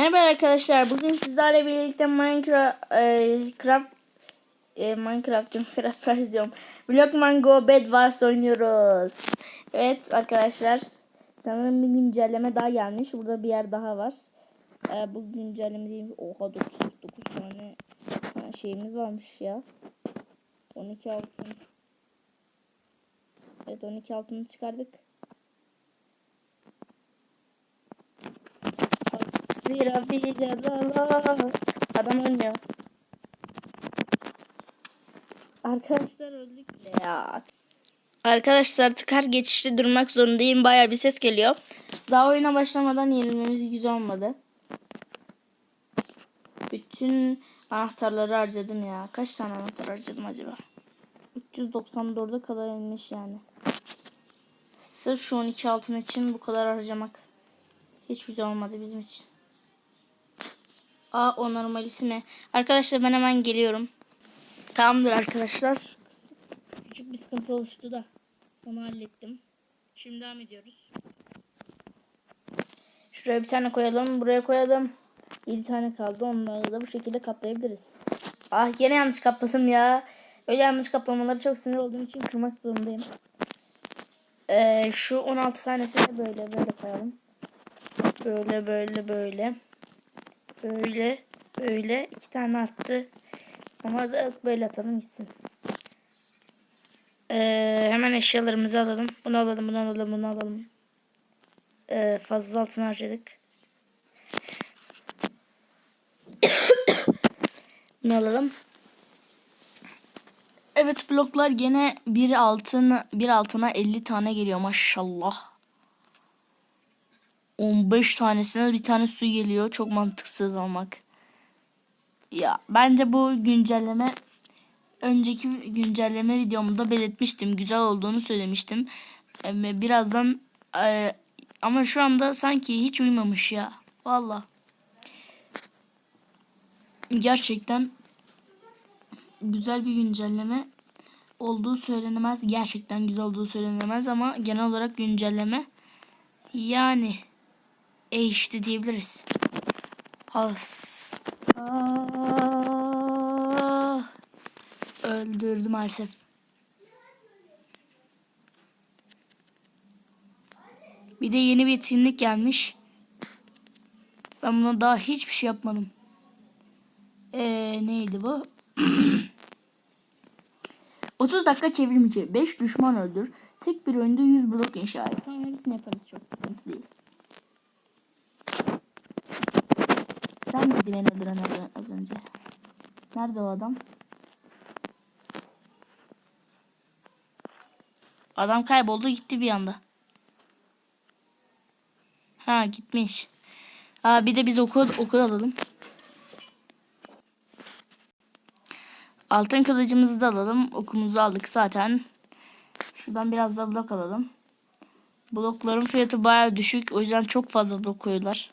Merhaba arkadaşlar. Bugün sizlerle birlikte Minecraft e, e, Minecraft diyorum, Craft Price diyorum. Blockman oynuyoruz. Evet arkadaşlar. Sanırım bir güncelleme daha gelmiş. Burada bir yer daha var. E, bu güncelleme değil. Oha 9, 9 tane şeyimiz varmış ya. 12 altın. Evet 12 altını çıkardık. Asfira bilala. Adam ölmüyor. Arkadaşlar öldük bile ya. Arkadaşlar tıkar geçişte durmak zorundayım. Baya bir ses geliyor. Daha oyuna başlamadan yenilmemiz güzel olmadı. Bütün anahtarları harcadım ya. Kaç tane anahtar harcadım acaba? 394'e kadar inmiş yani. Sırf şu 12 altın için bu kadar harcamak. Hiç güzel olmadı bizim için. Aa o normalisi mi? Arkadaşlar ben hemen geliyorum. Tamamdır arkadaşlar. Küçük bir sıkıntı oluştu da. Onu hallettim. Şimdi devam ediyoruz. Şuraya bir tane koyalım. Buraya koyalım. 7 tane kaldı. Onları da bu şekilde kaplayabiliriz. Ah gene yanlış kapladım ya. Öyle yanlış kaplamaları çok sinir olduğum için kırmak zorundayım. Ee, şu 16 tanesini böyle böyle koyalım. Böyle böyle böyle. Böyle böyle iki tane arttı. Ama da böyle atalım gitsin. Ee, hemen eşyalarımızı alalım. Bunu alalım, bunu alalım, bunu alalım. Ee, fazla altın harcadık. bunu alalım. Evet bloklar gene bir altın bir altına 50 tane geliyor maşallah. 15 tanesine bir tane su geliyor. Çok mantıksız almak. Ya bence bu güncelleme önceki güncelleme videomda belirtmiştim. Güzel olduğunu söylemiştim. Birazdan e, ama şu anda sanki hiç uymamış ya. Valla. Gerçekten güzel bir güncelleme olduğu söylenemez. Gerçekten güzel olduğu söylenemez ama genel olarak güncelleme yani e işte diyebiliriz. Has. Aa, öldürdü maalesef. Bir de yeni bir etkinlik gelmiş. Ben buna daha hiçbir şey yapmadım. Ee, neydi bu? 30 dakika çevirmeci. 5 düşman öldür. Tek bir oyunda 100 blok inşa et. Hepsini yaparız çok sıkıntı değil. Sen miydi beni öldüren az- önce? Nerede o adam? Adam kayboldu gitti bir anda. Ha gitmiş. Aa, bir de biz okul, okul alalım. Altın kılıcımızı da alalım. Okumuzu aldık zaten. Şuradan biraz da blok alalım. Blokların fiyatı baya düşük. O yüzden çok fazla blok koyuyorlar.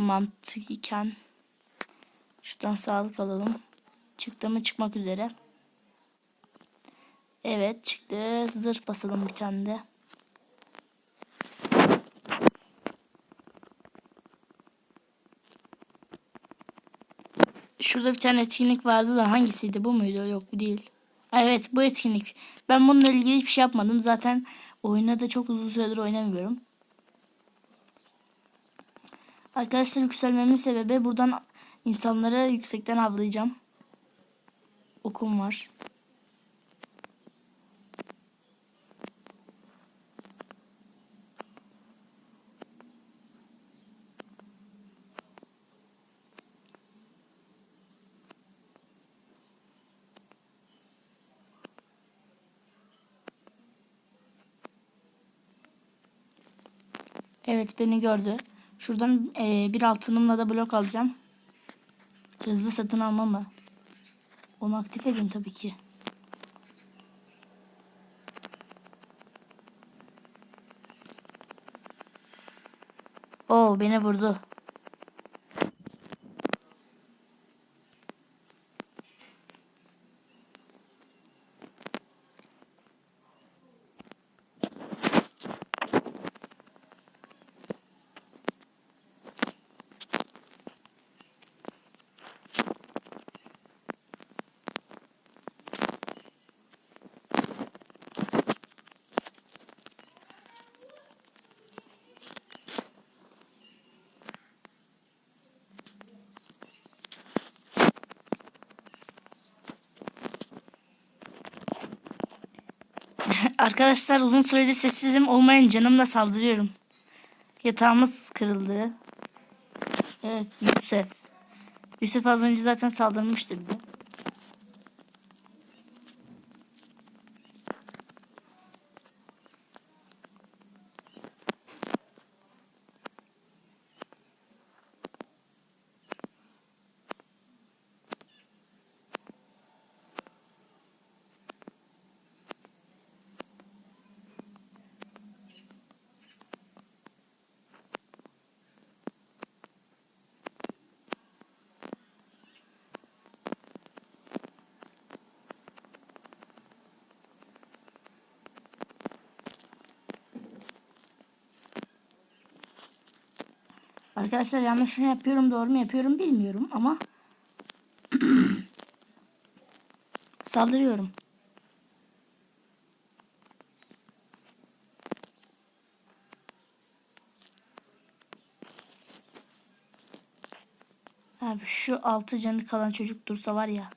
Mantıken. Şuradan sağlık alalım. Çıktı mı çıkmak üzere. Evet çıktı. Zırh basalım bir tane de. Şurada bir tane etkinlik vardı da hangisiydi bu muydu? Yok bu değil. Evet bu etkinlik. Ben bununla ilgili hiçbir şey yapmadım. Zaten oyuna da çok uzun süredir oynamıyorum. Arkadaşlar yükselmemin sebebi buradan insanları yüksekten avlayacağım. Okum var. Evet beni gördü. Şuradan e, bir altınımla da blok alacağım. Hızlı satın alma mı? Onu aktif edin tabii ki. Oo beni vurdu. Arkadaşlar uzun süredir sessizim olmayan canımla saldırıyorum. Yatağımız kırıldı. Evet Yusuf. Yusuf az önce zaten saldırmıştı bize. Arkadaşlar yanlış mı yapıyorum doğru mu yapıyorum bilmiyorum ama saldırıyorum. Abi şu altı canı kalan çocuk dursa var ya.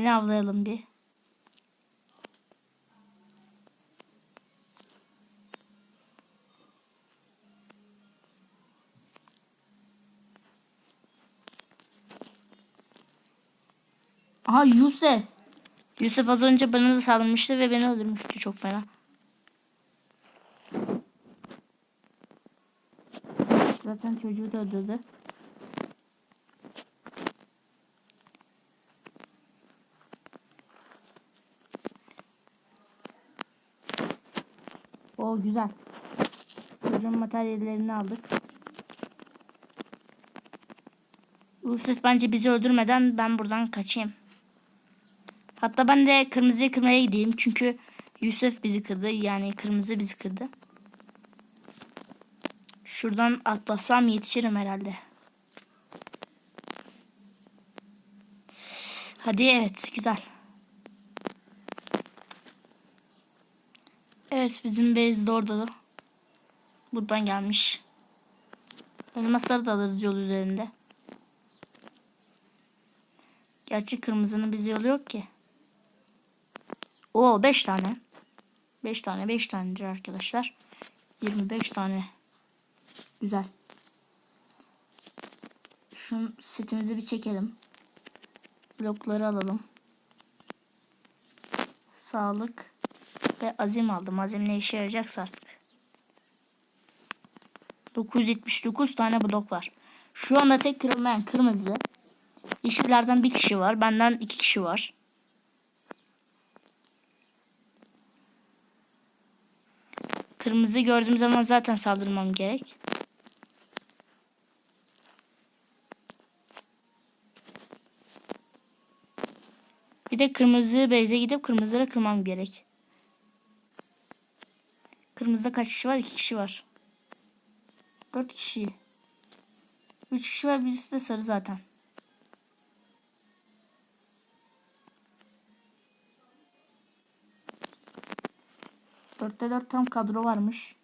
Seni avlayalım bir. Aha Yusuf. Yusuf az önce bana da saldırmıştı ve beni öldürmüştü çok fena. Zaten çocuğu da öldürdü. O güzel. Çocuğun materyallerini aldık. Yusuf bence bizi öldürmeden ben buradan kaçayım. Hatta ben de kırmızıyı kırmaya gideyim. Çünkü Yusuf bizi kırdı. Yani kırmızı bizi kırdı. Şuradan atlasam yetişirim herhalde. Hadi evet güzel. Evet bizim base de orada da. Buradan gelmiş. Elmasları da alırız yol üzerinde. Gerçi kırmızının bizi yolu yok ki. Oo 5 tane. 5 tane 5 tanedir arkadaşlar. 25 tane. Güzel. Şu setimizi bir çekelim. Blokları alalım. Sağlık ve azim aldım. Azim ne işe yarayacaksa artık. 979 tane blok var. Şu anda tek kırılmayan kırmızı. Yeşillerden bir kişi var. Benden iki kişi var. Kırmızı gördüğüm zaman zaten saldırmam gerek. Bir de kırmızı beyze gidip kırmızıları kırmam gerek. Kırmızıda kaç kişi var? İki kişi var. Dört kişi. Üç kişi var. Birisi de sarı zaten. Dörtte dört tam kadro varmış.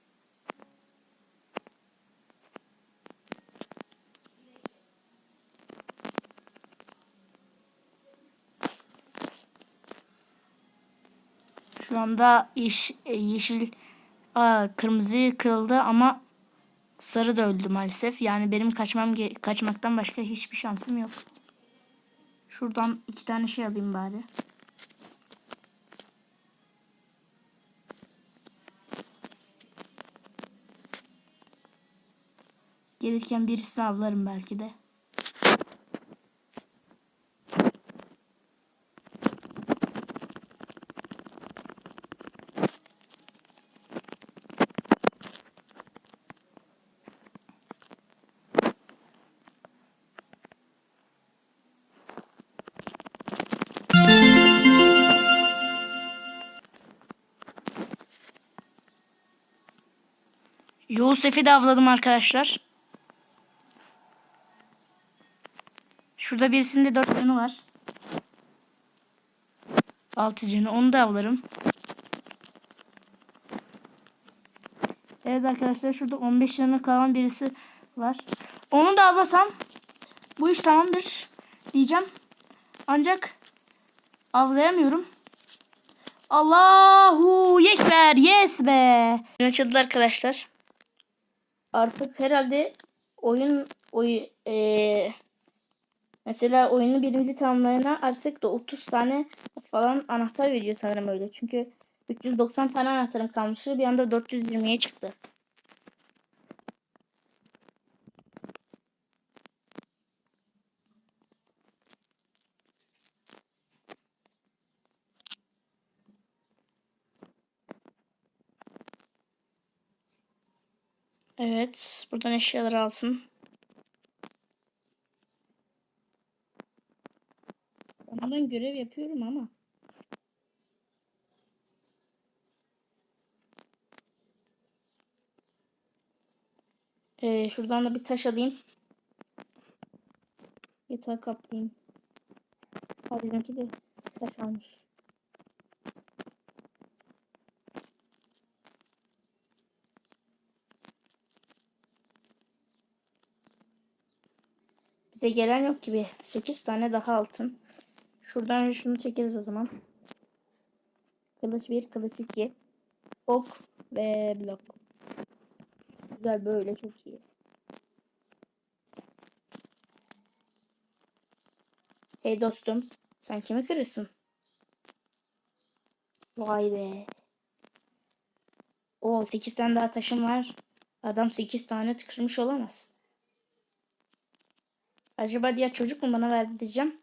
Şu anda yeş, yeşil aa, kırmızı kırıldı ama sarı da öldü maalesef. Yani benim kaçmam kaçmaktan başka hiçbir şansım yok. Şuradan iki tane şey alayım bari. Gelirken birisini avlarım belki de. Yusuf'i de avladım arkadaşlar. Şurada birisinde dört canı var. Altı canı. Onu da avlarım. Evet arkadaşlar şurada 15 yanına kalan birisi var. Onu da avlasam bu iş tamamdır diyeceğim. Ancak avlayamıyorum. Allahu Ekber. Yes be. Açıldı arkadaşlar. Artık herhalde oyun oy eee, mesela oyunu birinci tamamlayana artık da 30 tane falan anahtar veriyor sanırım öyle. Çünkü 390 tane anahtarım kalmıştı. Bir anda 420'ye çıktı. Evet. Buradan eşyaları alsın. Bundan görev yapıyorum ama. Ee, şuradan da bir taş alayım. Yatağı kaplayayım. Ha bizimki de taş almış. Bize gelen yok gibi. 8 tane daha altın. Şuradan şunu çekeriz o zaman. Kılıç 1, kılıç 2. Ok ve blok. Güzel böyle çok iyi. Hey dostum. Sen kimi kırırsın? Vay be. O 8 tane daha taşım var. Adam 8 tane tıkırmış olamaz. Acaba diğer çocuk mu bana verdi diyeceğim.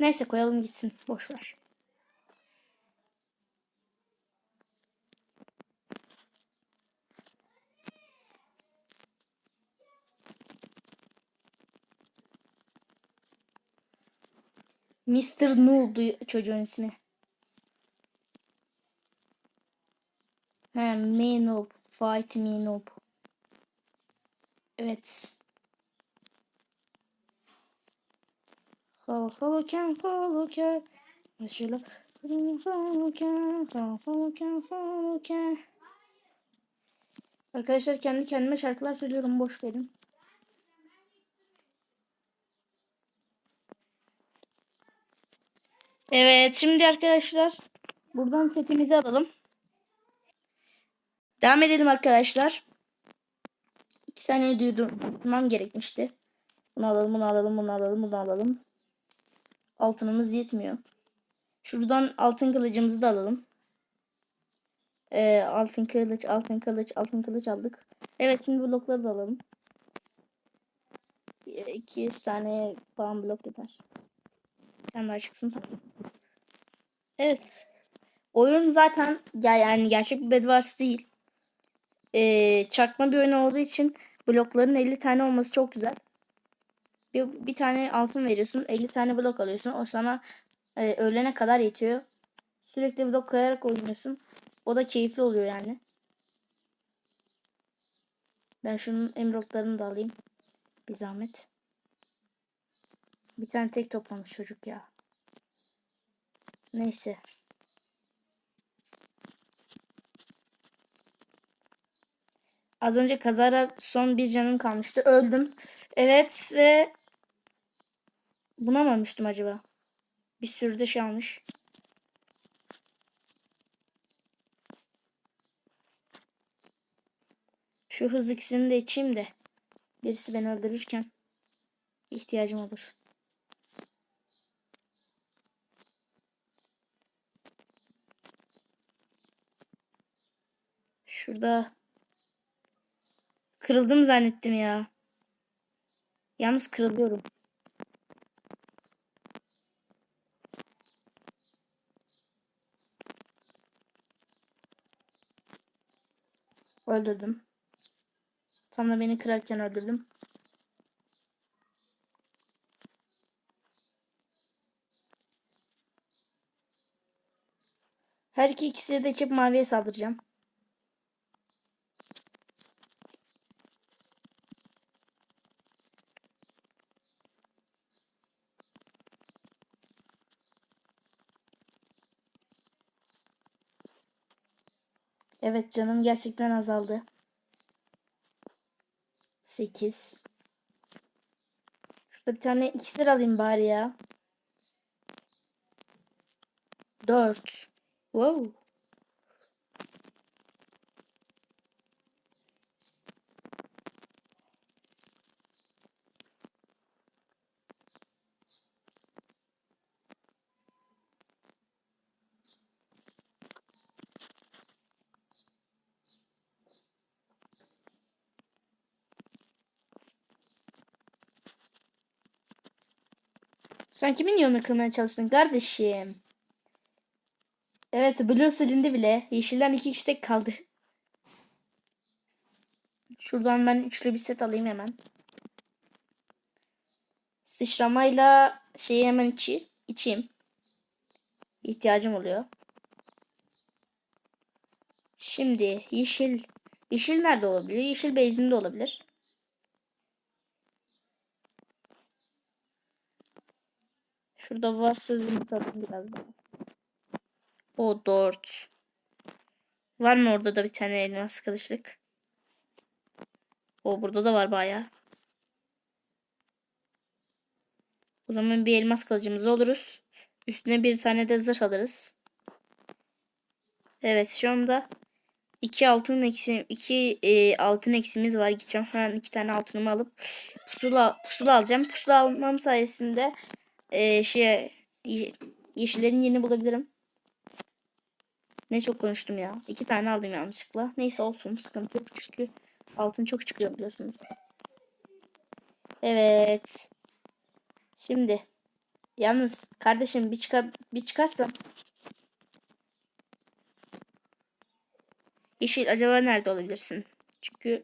Neyse koyalım gitsin. Boş ver. Mr. Noob'du çocuğun ismi. He, me noob. Fight me noob. Evet. Halkalıken halıken. Mesela. Halıken halıken halıken. Arkadaşlar kendi kendime şarkılar söylüyorum. Boş verin. Evet şimdi arkadaşlar buradan setimizi alalım. Devam edelim arkadaşlar. İki saniye durdurmam gerekmişti. Bunu alalım, bunu alalım, bunu alalım, bunu alalım. Altınımız yetmiyor. Şuradan altın kılıcımızı da alalım. Ee, altın kılıç, altın kılıç, altın kılıç aldık. Evet şimdi blokları da alalım. 200 tane falan blok yeter. Sen daha çıksın tabii. Evet. Oyun zaten ya yani gerçek bir Bedwars değil. Ee, çakma bir oyun olduğu için blokların 50 tane olması çok güzel. Bir, bir tane altın veriyorsun. 50 tane blok alıyorsun. O sana e, öğlene kadar yetiyor. Sürekli blok koyarak oynuyorsun. O da keyifli oluyor yani. Ben şunun emeraldlarını da alayım. Bir zahmet. Bir tane tek toplamış çocuk ya. Neyse. Az önce kazara son bir canım kalmıştı. Öldüm. Evet ve buna mı ölmüştüm acaba? Bir sürü de şey almış. Şu hız ikisini de içeyim de birisi beni öldürürken ihtiyacım olur. Şurada kırıldım zannettim ya. Yalnız kırılıyorum. Öldürdüm. Tam da beni kırarken öldürdüm. Her iki ikisi de çift maviye saldıracağım. Evet canım gerçekten azaldı. 8. Şurada bir tane iksir alayım bari ya. 4. Wow. Sen kimin yolunu kırmaya çalıştın kardeşim? Evet Blue silindi bile. Yeşilden iki kişi tek kaldı. Şuradan ben üçlü bir set alayım hemen. Sıçramayla şeyi hemen içi, içeyim. İhtiyacım oluyor. Şimdi yeşil. Yeşil nerede olabilir? Yeşil base'inde olabilir. Şurada varsa zümrüt biraz daha. O dört. Var mı orada da bir tane elmas kılıçlık? O burada da var bayağı. O zaman bir elmas kılıcımız oluruz. Üstüne bir tane de zırh alırız. Evet şu anda iki altın eksi iki e, altın eksimiz var. Gideceğim hemen iki tane altınımı alıp pusula pusula alacağım. Pusula almam sayesinde e, şey ye- yeşillerin yerini bulabilirim. Ne çok konuştum ya. İki tane aldım yanlışlıkla. Neyse olsun sıkıntı yok. Çünkü altın çok çıkıyor biliyorsunuz. Evet. Şimdi yalnız kardeşim bir çıkar bir çıkarsa Yeşil acaba nerede olabilirsin? Çünkü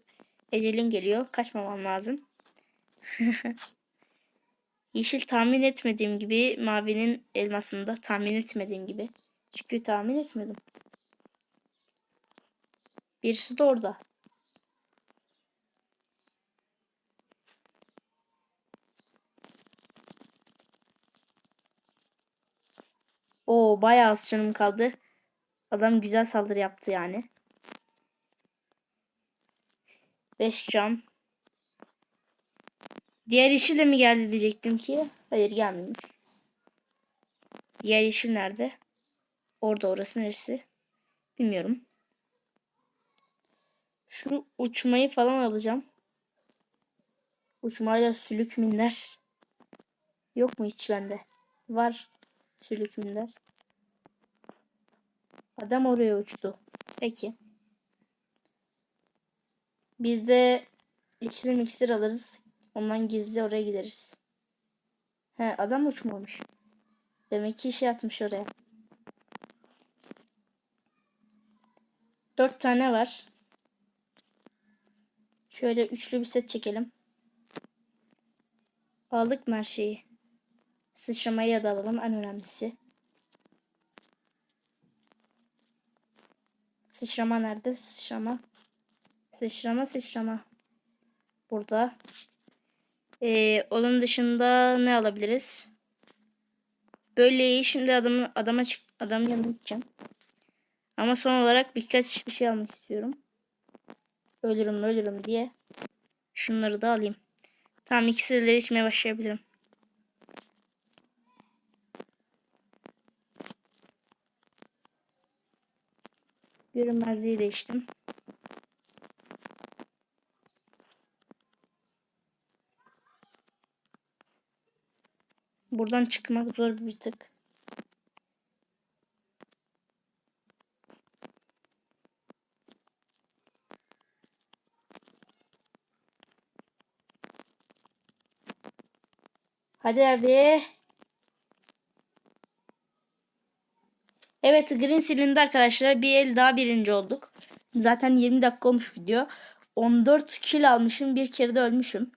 ecelin geliyor. Kaçmamam lazım. Yeşil tahmin etmediğim gibi mavinin elmasında tahmin etmediğim gibi. Çünkü tahmin etmedim. Birisi de orada. Oo bayağı az canım kaldı. Adam güzel saldırı yaptı yani. 5 can. Diğer yeşil de mi geldi diyecektim ki. Hayır gelmemiş. Diğer yeşil nerede? Orada orası neresi? Bilmiyorum. Şu uçmayı falan alacağım. Uçmayla sülük minder. Yok mu hiç bende? Var sülük minder. Adam oraya uçtu. Peki. Biz de iksir miksir alırız. Ondan gizli oraya gideriz. He adam uçmamış. Demek ki şey atmış oraya. Dört tane var. Şöyle üçlü bir set çekelim. Aldık mı her şeyi? Sıçramayı da alalım en önemlisi. Sıçrama nerede? Sıçrama. Sıçrama sıçrama. Burada. Ee, onun dışında ne alabiliriz? Böyle iyi. Şimdi adamın adama çık adamın yanına gideceğim. Ama son olarak birkaç bir şey almak istiyorum. Ölürüm ölürüm diye. Şunları da alayım. Tamam iksirleri içmeye başlayabilirim. Görünmezliği de Buradan çıkmak zor bir tık. Hadi abi. Evet Green silindi arkadaşlar. Bir el daha birinci olduk. Zaten 20 dakika olmuş video. 14 kill almışım. Bir kere de ölmüşüm.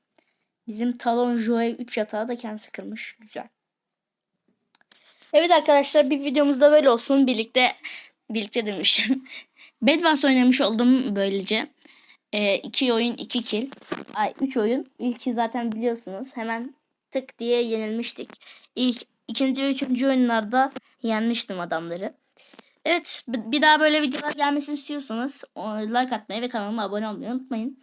Bizim Talon Joe 3 yatağı da kendisi kırmış. Güzel. Evet arkadaşlar bir videomuz da böyle olsun. Birlikte birlikte demişim. Bedwars oynamış oldum böylece. Ee, iki oyun iki kill. Ay üç oyun. İlki zaten biliyorsunuz. Hemen tık diye yenilmiştik. İlk ikinci ve üçüncü oyunlarda yenmiştim adamları. Evet bir daha böyle videolar gelmesini istiyorsanız like atmayı ve kanalıma abone olmayı unutmayın.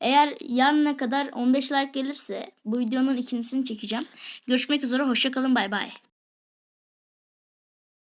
Eğer yarına kadar 15 like gelirse bu videonun ikincisini çekeceğim. Görüşmek üzere hoşçakalın bay bay.